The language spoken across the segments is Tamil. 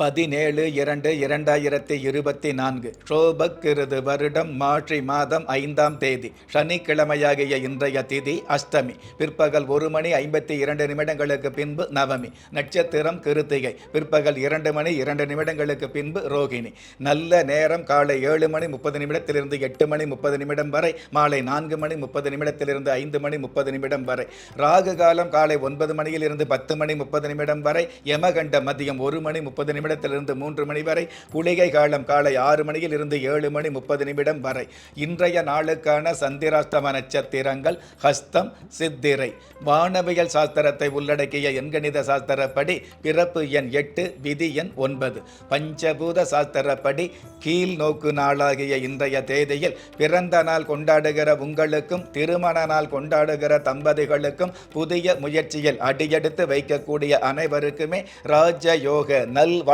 பதினேழு இரண்டு இரண்டாயிரத்தி இருபத்தி நான்கு. ஷோபக்கிருது வருடம் மாற்றி மாதம் ஐந்தாம் தேதி. சனிக்கிழமையாகிய இன்றைய திதி அஷ்டமி. பிற்பகல் ஒரு மணி ஐம்பத்தி இரண்டு நிமிடங்களுக்கு பின்பு நவமி. நட்சத்திரம் கிருத்திகை. பிற்பகல் இரண்டு மணி இரண்டு நிமிடங்களுக்கு பின்பு ரோகிணி. நல்ல நேரம் காலை ஏழு மணி முப்பது நிமிடத்திலிருந்து எட்டு மணி முப்பது நிமிடம் வரை மாலை நான்கு மணி முப்பது நிமிடத்திலிருந்து ஐந்து மணி முப்பது நிமிடம் வரை. ராகு காலம் காலை ஒன்பது மணியிலிருந்து பத்து மணி முப்பது நிமிடம் வரை யமகண்ட மதியம் ஒரு மணி முப்பது நிமிடம் நிமிடத்திலிருந்து மூன்று மணி வரை குளிகை காலம் காலை ஆறு மணியில் இருந்து ஏழு மணி முப்பது நிமிடம் வரை. இன்றைய நாளுக்கான சந்திராஷ்டம நட்சத்திரங்கள் ஹஸ்தம் சித்திரை. வானவியல் சாஸ்திரத்தை உள்ளடக்கிய எண்கணித சாஸ்திரப்படி பிறப்பு எண் எட்டு விதி எண் ஒன்பது. பஞ்சபூத சாஸ்திரப்படி கீழ் நோக்கு நாளாகிய இன்றைய தேதியில் பிறந்த நாள் கொண்டாடுகிற உங்களுக்கும் திருமண நாள் கொண்டாடுகிற தம்பதிகளுக்கும் புதிய முயற்சியில் அடியெடுத்து வைக்கக்கூடிய அனைவருக்குமே ராஜயோக நல்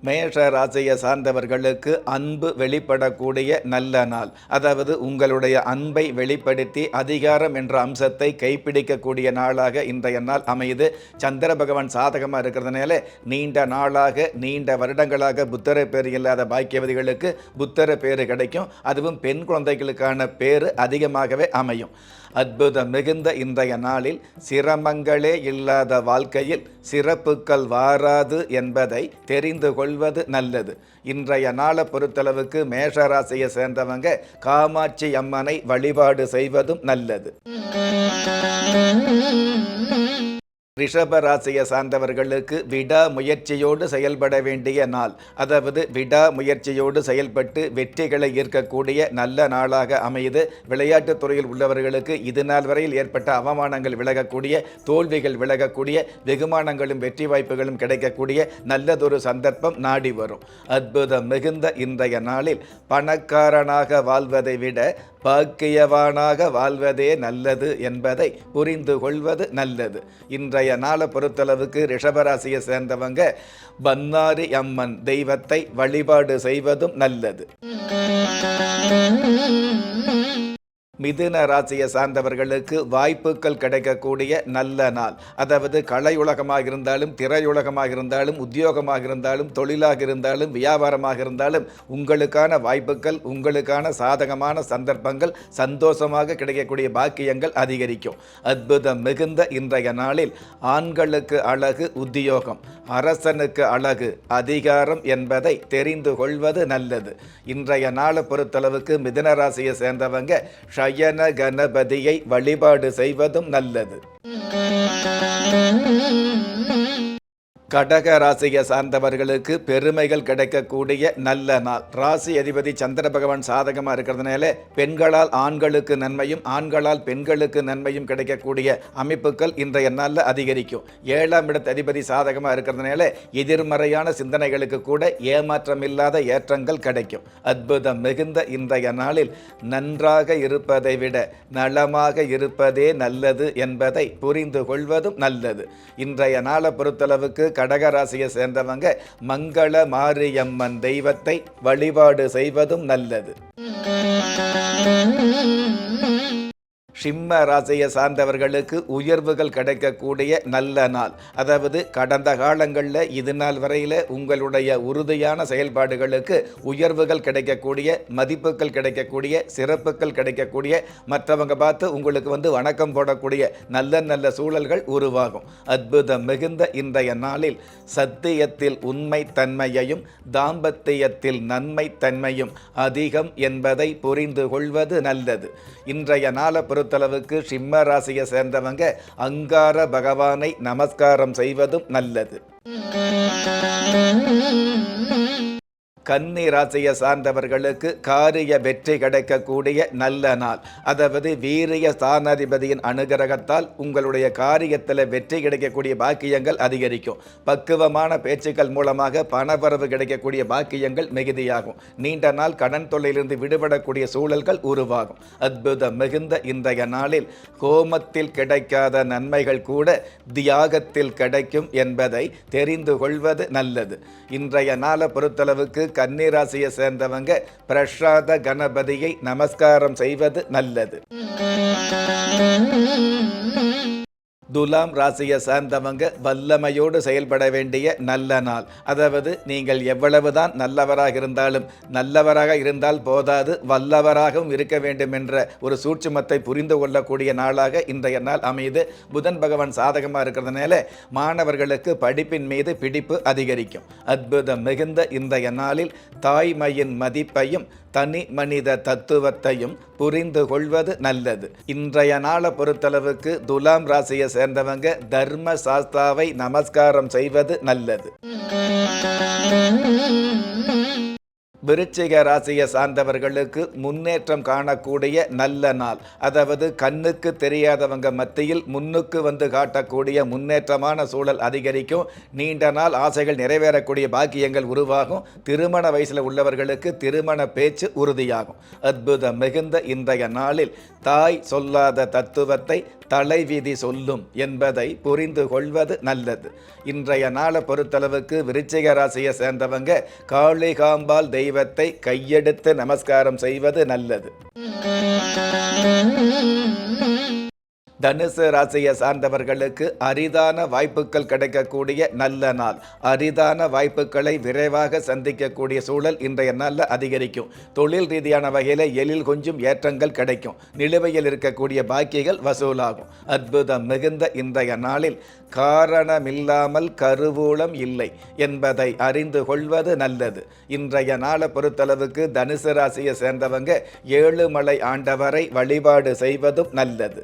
மேஷ ராசியை சார்ந்தவர்களுக்கு அன்பு வெளிப்படக்கூடிய நல்ல நாள். அதாவது உங்களுடைய அன்பை வெளிப்படுத்தி அதிகாரம் என்ற அம்சத்தை கைப்பிடிக்கக்கூடிய நாளாக இன்றைய நாள் அமையுது. சந்திர பகவான் சாதகமாக இருக்கிறதுனால நீண்ட நாளாக நீண்ட வருடங்களாக புத்தர பேர் இல்லாத பாக்கியவதிகளுக்கு புத்தர பேர் கிடைக்கும். அதுவும் பெண் குழந்தைகளுக்கான பேர் அதிகமாகவே அமையும். அற்புதம் மிகுந்த இன்றைய நாளில் சிரமங்களே இல்லாத வாழ்க்கையில் சிறப்புகள் வாராது என்பதை தெரிந்து கொள்வது நல்லது. இன்றைய நாளை பொறுத்தளவுக்கு மேஷராசியை சேர்ந்தவங்க காமாட்சி அம்மனை வழிபாடு செய்வதும் நல்லது. ரிஷப ராசியை சார்ந்தவர்களுக்கு விடா முயற்சியோடு செயல்பட வேண்டிய நாள். அதாவது விடா முயற்சியோடு செயல்பட்டு வெற்றிகளை ஈர்க்கக்கூடிய நல்ல நாளாக அமையுது. விளையாட்டுத் துறையில் உள்ளவர்களுக்கு இது நாள் வரையில் ஏற்பட்ட அவமானங்கள் விலகக்கூடிய தோல்விகள் விலகக்கூடிய வெகுமானங்களும் வெற்றி வாய்ப்புகளும் கிடைக்கக்கூடிய நல்லதொரு சந்தர்ப்பம் நாடி வரும். அற்புதம் மிகுந்த இன்றைய நாளில் பணக்காரனாக வாழ்வதை விட பாக்கியவானாக வாழ்வதே நல்லது என்பதை புரிந்து கொள்வது நல்லது. இன்றைய நாளை பொறுத்தளவுக்கு ரிஷபராசியை சேர்ந்தவங்க பன்னாரி அம்மன் தெய்வத்தை வழிபாடு செய்வதும் நல்லது. மிதுன ராசியை சார்ந்தவர்களுக்கு வாய்ப்புகள் கிடைக்கக்கூடிய நல்ல நாள். அதாவது கலையுலகமாக இருந்தாலும் திரையுலகமாக இருந்தாலும் உத்தியோகமாக இருந்தாலும் தொழிலாக இருந்தாலும் வியாபாரமாக இருந்தாலும் உங்களுக்கான வாய்ப்புகள் உங்களுக்கான சாதகமான சந்தர்ப்பங்கள் சந்தோஷமாக கிடைக்கக்கூடிய பாக்கியங்கள் அதிகரிக்கும். அற்புதம் மிகுந்த இன்றைய நாளில் ஆண்களுக்கு அழகு உத்தியோகம். அரசனுக்கு அழகு அதிகாரம் என்பதை தெரிந்து கொள்வது நல்லது. இன்றைய நாளை பொறுத்தளவுக்கு மிதுன ராசியை சேர்ந்தவங்க நயன கணபதியை வழிபாடு செய்வதும் நல்லது. கடக ராசியை சார்ந்தவர்களுக்கு பெருமைகள் கிடைக்கக்கூடிய நல்ல நாள். ராசி அதிபதி சந்திர பகவான் சாதகமாக இருக்கிறதுனால பெண்களால் ஆண்களுக்கு நன்மையும் ஆண்களால் பெண்களுக்கு நன்மையும் கிடைக்கக்கூடிய அமைப்புகள் இன்றைய நாளில் அதிகரிக்கும். ஏழாம் இடத்து அதிபதி சாதகமாக இருக்கிறதுனால எதிர்மறையான சிந்தனைகளுக்கு கூட ஏமாற்றம் இல்லாத ஏற்றங்கள் கிடைக்கும். அற்புதம் மிகுந்த இன்றைய நாளில் நன்றாக இருப்பதை விட நலமாக இருப்பதே நல்லது என்பதை புரிந்து கொள்வதும் நல்லது. இன்றைய நாளை பொறுத்தளவுக்கு கடகராசியை சேர்ந்தவங்க மங்கள மாரியம்மன் தெய்வத்தை வழிபாடு செய்வதும் நல்லது. சிம்ம ராசியை சார்ந்தவர்களுக்கு உயர்வுகள் கிடைக்கக்கூடிய நல்ல நாள். அதாவது கடந்த காலங்களில் இது நாள் வரையில் உங்களுடைய உறுதியான செயல்பாடுகளுக்கு உயர்வுகள் கிடைக்கக்கூடிய மதிப்புகள் கிடைக்கக்கூடிய சிறப்புகள் கிடைக்கக்கூடிய மற்றவங்க பார்த்து உங்களுக்கு வந்து வணக்கம் போடக்கூடிய நல்ல நல்ல சூழல்கள் உருவாகும். அற்புதம் மிகுந்த இன்றைய நாளில் சத்தியத்தில் உண்மை தன்மையையும் தாம்பத்தியத்தில் நன்மை தன்மையும் அதிகம் என்பதை புரிந்து கொள்வது நல்லது. இன்றைய நாளை பொறுத்த பொறுத்தளவுக்கு சிம்ம ராசியை சேர்ந்தவங்க அங்கார பகவானை நமஸ்காரம் செய்வதும் நல்லது. கன்னி ராசியை சார்ந்தவர்களுக்கு காரிய வெற்றி கிடைக்கக்கூடிய நல்ல நாள். அதாவது வீரிய ஸ்தானாதிபதியின் அனுகிரகத்தால் உங்களுடைய காரியத்தில் வெற்றி கிடைக்கக்கூடிய பாக்கியங்கள் அதிகரிக்கும். பக்குவமான பேச்சுக்கள் மூலமாக பணவரவு கிடைக்கக்கூடிய பாக்கியங்கள் மிகுதியாகும். நீண்ட நாள் கடன் தொல்லையிலிருந்து விடுபடக்கூடிய சூழல்கள் உருவாகும். அற்புதம் மிகுந்த இன்றைய நாளில் கோமத்தில் கிடைக்காத நன்மைகள் கூட தியாகத்தில் கிடைக்கும் என்பதை தெரிந்து கொள்வது நல்லது. இன்றைய நாளை பொறுத்தளவுக்கு கன்னிராசியை சேர்ந்தவங்க பிரசாத கணபதியை நமஸ்காரம் செய்வது நல்லது. துலாம் ராசியை சார்ந்தவங்க வல்லமையோடு செயல்பட வேண்டிய நல்ல நாள். அதாவது நீங்கள் எவ்வளவுதான் நல்லவராக இருந்தாலும் நல்லவராக இருந்தால் போதாது வல்லவராகவும் இருக்க வேண்டும் என்ற ஒரு சூட்சுமத்தை புரிந்து கொள்ளக்கூடிய நாளாக இன்றைய நாள் அமைது புதன் பகவான் சாதகமாக இருக்கிறதுனால மாணவர்களுக்கு படிப்பின் மீது பிடிப்பு அதிகரிக்கும். அற்புதம் மிகுந்த இன்றைய நாளில் தாய்மையின் மதிப்பையும் தனி மனித தத்துவத்தையும் புரிந்து கொள்வது நல்லது. இன்றைய நாளை பொறுத்தளவுக்கு துலாம் ராசியை சேர்ந்தவங்க தர்ம சாஸ்தாவை நமஸ்காரம் செய்வது நல்லது. விருச்சிக ராசியை சார்ந்தவர்களுக்கு முன்னேற்றம் காணக்கூடிய நல்ல நாள். அதாவது கண்ணுக்கு தெரியாதவங்க மத்தியில் முன்னுக்கு வந்து காட்டக்கூடிய முன்னேற்றமான சூழல் அதிகரிக்கும். நீண்ட நாள் ஆசைகள் நிறைவேறக்கூடிய பாக்கியங்கள் உருவாகும். திருமண வயசில் உள்ளவர்களுக்கு திருமண பேச்சு உறுதியாகும். அற்புதம் மிகுந்த இன்றைய நாளில் தாய் சொல்லாத தத்துவத்தை தலைவிதி சொல்லும் என்பதை புரிந்து கொள்வது நல்லது. இன்றைய நாளை பொறுத்தளவுக்கு விருச்சிக ராசியை சேர்ந்தவங்க காளிகாம்பாள் தெய்வத்தை கையெடுத்து நமஸ்காரம் செய்வது நல்லது. தனுசு ராசியை சார்ந்தவர்களுக்கு அரிதான வாய்ப்புகள் கிடைக்கக்கூடிய நல்ல நாள். அரிதான வாய்ப்புகளை விரைவாக சந்திக்கக்கூடிய சூழல் இன்றைய நாளில் அதிகரிக்கும். தொழில் ரீதியான வகையில் எழில் கொஞ்சம் ஏற்றங்கள் கிடைக்கும். நிலுவையில் இருக்கக்கூடிய பாக்கிகள் வசூலாகும். அற்புதம் மிகுந்த இன்றைய நாளில் காரணமில்லாமல் கருவூலம் இல்லை என்பதை அறிந்து கொள்வது நல்லது. இன்றைய நாளை பொறுத்தளவுக்கு தனுசு ராசியை சேர்ந்தவங்க ஏழுமலை ஆண்டவரை வழிபாடு செய்வதும் நல்லது.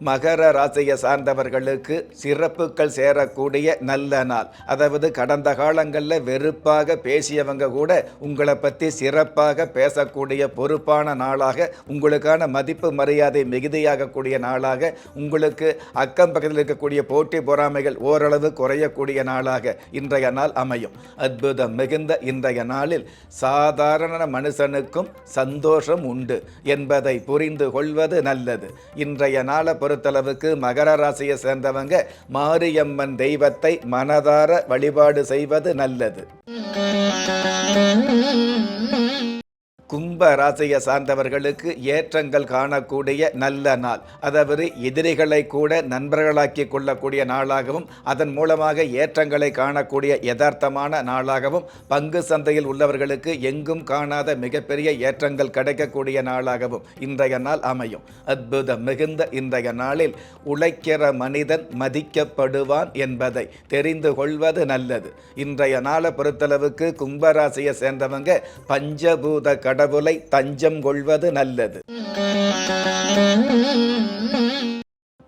மகர ராசியை சார்ந்தவர்களுக்கு சிறப்புகள் சேரக்கூடிய நல்ல நாள். அதாவது கடந்த காலங்களில் வெறுப்பாக பேசியவங்க கூட உங்களை பற்றி சிறப்பாக பேசக்கூடிய பொறுப்பான நாளாக உங்களுக்கான மதிப்பு மரியாதை மிகுதியாகக்கூடிய நாளாக உங்களுக்கு அக்கம் பக்கத்தில் இருக்கக்கூடிய போட்டி பொறாமைகள் ஓரளவு குறையக்கூடிய நாளாக இன்றைய நாள் அமையும். அற்புதம் மிகுந்த இன்றைய நாளில் சாதாரண மனுஷனுக்கும் சந்தோஷம் உண்டு என்பதை புரிந்து கொள்வது நல்லது. இன்றைய நாளை பொறுத்தளவுக்கு மகர ராசியை சேர்ந்தவங்க மாரியம்மன் தெய்வத்தை மனதார வழிபாடு செய்வது நல்லது. கும்ப ராசியை சார்ந்தவர்களுக்கு ஏற்றங்கள் காணக்கூடிய நல்ல நாள். அதாவது எதிரிகளை கூட நண்பர்களாக்கி கொள்ளக்கூடிய நாளாகவும் அதன் மூலமாக ஏற்றங்களை காணக்கூடிய யதார்த்தமான நாளாகவும் பங்கு சந்தையில் உள்ளவர்களுக்கு எங்கும் காணாத மிகப்பெரிய ஏற்றங்கள் கிடைக்கக்கூடிய நாளாகவும் இன்றைய நாள் அமையும். அற்புதம் மிகுந்த இன்றைய நாளில் உழைக்கிற மனிதன் மதிக்கப்படுவான் என்பதை தெரிந்து கொள்வது நல்லது. இன்றைய நாளை பொறுத்தளவுக்கு கும்பராசியை சேர்ந்தவங்க பஞ்சபூத கடவுளை தஞ்சம் கொள்வது நல்லது.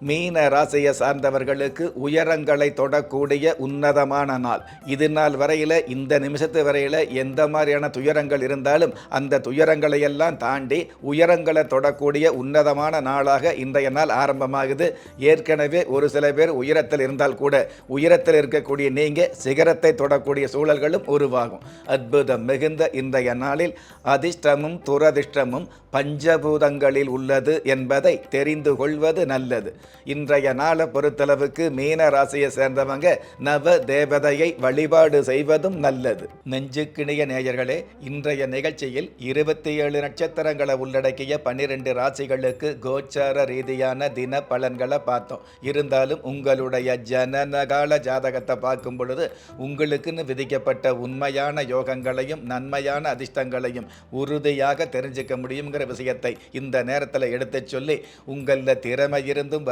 மீன ராசியை சார்ந்தவர்களுக்கு உயரங்களை தொடக்கூடிய உன்னதமான நாள். இது நாள் வரையில் இந்த நிமிஷத்து வரையில் எந்த மாதிரியான துயரங்கள் இருந்தாலும் அந்த துயரங்களை எல்லாம் தாண்டி உயரங்களை தொடக்கூடிய உன்னதமான நாளாக இன்றைய நாள் ஆரம்பமாகுது. ஏற்கனவே ஒரு சில பேர் உயரத்தில் இருந்தால் கூட உயரத்தில் இருக்கக்கூடிய நீங்கள் சிகரத்தை தொடக்கூடிய சூழல்களும் உருவாகும். அற்புதம் மிகுந்த இன்றைய நாளில் அதிர்ஷ்டமும் துரதிர்ஷ்டமும் பஞ்சபூதங்களில் உள்ளது என்பதை தெரிந்து கொள்வது நல்லது. இன்றைய நாளை பொறுத்தளவுக்கு மீன ராசியை சேர்ந்தவங்க நவ தேவதையை வழிபாடு செய்வதும் நல்லது. நெஞ்சுக்கிணைய நேயர்களே இன்றைய நிகழ்ச்சியில் இருபத்தி ஏழு நட்சத்திரங்களை உள்ளடக்கிய பன்னிரெண்டு ராசிகளுக்கு கோச்சார ரீதியான தின பலன்களை பார்த்தோம். இருந்தாலும் உங்களுடைய ஜனனகால ஜாதகத்தை பார்க்கும் பொழுது உங்களுக்குன்னு விதிக்கப்பட்ட உண்மையான யோகங்களையும் நன்மையான அதிர்ஷ்டங்களையும் உறுதியாக தெரிஞ்சுக்க முடியுங்கிற விஷயத்தை இந்த நேரத்தில் எடுத்துச் சொல்லி உங்களில் திறமை இருந்தும்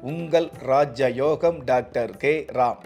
உங்கள் ராஜயோகம் டாக்டர் கே. ராம்.